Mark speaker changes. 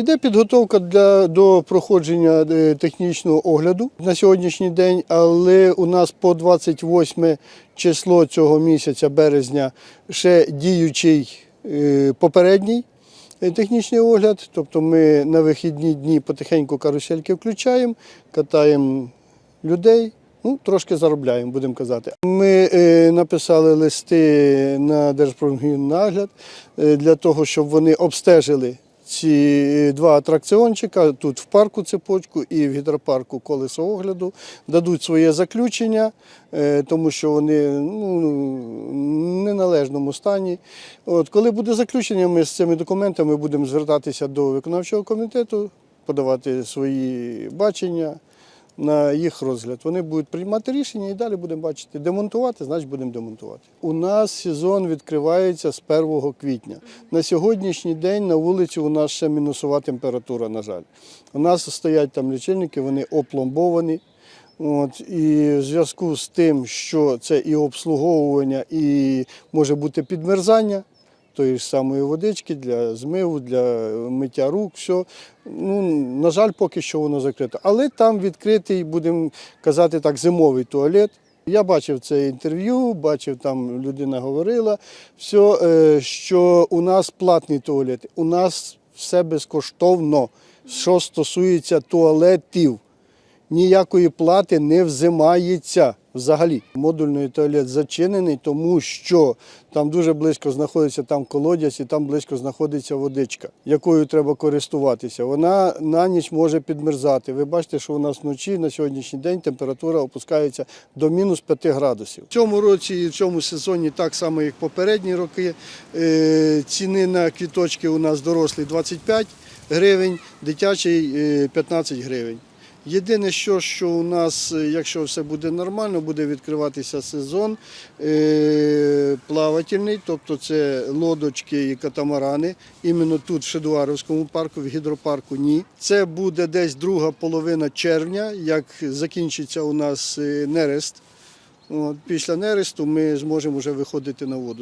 Speaker 1: Іде підготовка для, до проходження е, технічного огляду на сьогоднішній день, але у нас по 28 число цього місяця, березня, ще діючий е, попередній е, технічний огляд. Тобто ми на вихідні дні потихеньку карусельки включаємо, катаємо людей. Ну, трошки заробляємо, будемо казати. Ми е, написали листи на Держпромгіннагляд е, для того, щоб вони обстежили ці два атракціончика тут в парку цепочку і в гідропарку колесо огляду, дадуть своє заключення, е, тому що вони ну, в неналежному стані. От, коли буде заключення, ми з цими документами будемо звертатися до виконавчого комітету, подавати свої бачення на їх розгляд. Вони будуть приймати рішення і далі будемо бачити. Демонтувати, значить будемо демонтувати. У нас сезон відкривається з 1 квітня. На сьогоднішній день на вулиці у нас ще мінусова температура, на жаль. У нас стоять там лічильники, вони опломбовані. От, і в зв'язку з тим, що це і обслуговування, і може бути підмерзання тої ж самої водички для змиву, для миття рук, все. Ну, на жаль, поки що воно закрите. Але там відкритий, будемо казати так, зимовий туалет. Я бачив це інтерв'ю, бачив, там людина говорила, все, що у нас платний туалет, у нас все безкоштовно, що стосується туалетів ніякої плати не взимається взагалі. Модульний туалет зачинений, тому що там дуже близько знаходиться там колодязь і там близько знаходиться водичка, якою треба користуватися. Вона на ніч може підмерзати. Ви бачите, що у нас вночі на сьогоднішній день температура опускається до мінус 5 градусів. В цьому році і в цьому сезоні, так само як попередні роки, е, ціни на квіточки у нас дорослі 25 гривень, дитячий е, 15 гривень. Єдине, що, що у нас, е, якщо все буде нормально, буде відкриватися сезон е, плавательний, тобто це лодочки і катамарани. Іменно тут, в Шедуаровському парку, в гідропарку ні. Це буде десь друга половина червня, як закінчиться у нас е, нерест. От, після нересту ми зможемо вже виходити на воду.